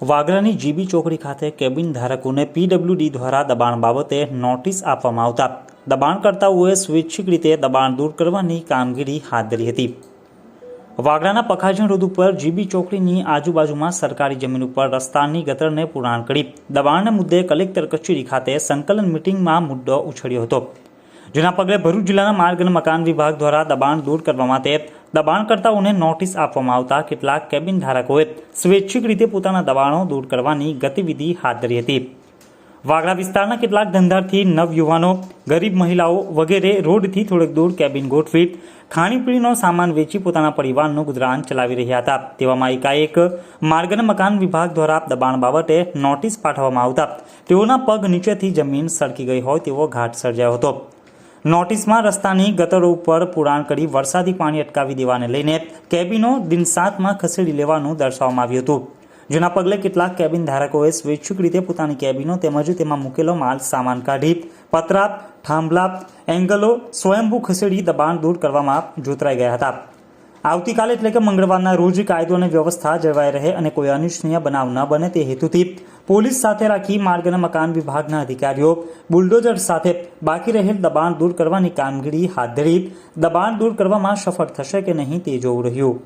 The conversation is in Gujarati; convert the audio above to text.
વાગરાની જીબી ચોકડી ખાતે કેબિન ધારકોને પીડબ્લ્યુડી દ્વારા દબાણ બાબતે નોટિસ આપવામાં આવતા દબાણકર્તાઓએ સ્વૈચ્છિક રીતે દબાણ દૂર કરવાની કામગીરી હાથ ધરી હતી. વાગરાના પખાજણ રોડ ઉપર જીબી ચોકડીની આજુબાજુમાં સરકારી જમીન ઉપર રસ્તાની ગતરને પુરાણ કરી દબાણના મુદ્દે કલેક્ટર કચેરી ખાતે સંકલન મિટિંગમાં મુદ્દો ઉછળ્યો હતો. જેના પગલે ભરૂચ જિલ્લાના માર્ગ અને મકાન વિભાગ દ્વારા દબાણ દૂર કરવા માટે દબાણકર્તાઓને નોટિસ આપવામાં આવતા કેટલાક કેબિન ધારકોએ સ્વૈચ્છિક રીતે પોતાના દબાણો દૂર કરવાની ગતિવિધિ હાથ ધરી હતી. વાગડા વિસ્તારના કેટલાક ધંધાર્થી નવયુવાનો, ગરીબ મહિલાઓ વગેરે રોડથી થોડેક દૂર કેબિન ગોઠવી ખાણીપીણીનો સામાન વેચી પોતાના પરિવારનું ગુજરાન ચલાવી રહ્યા હતા. તેવામાં એકાએક માર્ગ અને મકાન વિભાગ દ્વારા દબાણ બાબતે નોટિસ પાઠવવામાં આવતા તેઓના પગ નીચેથી જમીન સળકી ગઈ હોય તેવો ઘાટ સર્જાયો હતો. નોટિસમાં રસ્તાની ગટરો ઉપર પુરાણ કરી વરસાદી પાણી અટકાવી દેવાને લઈને કેબિનો દિન સાતમાં ખસેડી લેવાનું દર્શાવવામાં આવ્યું હતું. જેના પગલે કેટલાક કેબિન ધારકોએ સ્વૈચ્છિક રીતે પોતાની કેબિનો તેમજ તેમાં મૂકેલો માલ સામાન કાઢી, પતરાપ, થાંભલા, એંગલો, સ્વયંભૂ ખસેડી દબાણ દૂર કરવામાં જોતરાઈ ગયા હતા. આવતીકાલે એટલે કે મંગળવારના રોજ કાયદો અને વ્યવસ્થા જળવાઈ રહે અને કોઈ અનિચ્છનીય બનાવ ન બને તે હેતુથી પોલીસ સાથે રાખી માર્ગ અને મકાન વિભાગના અધિકારીઓ, બુલડોઝર સાથે બાકી રહેલ દબાણ દૂર કરવાની કામગીરી હાથ ધરી દબાણ દૂર કરવામાં સફળ થશે કે નહીં તે જોવું રહ્યું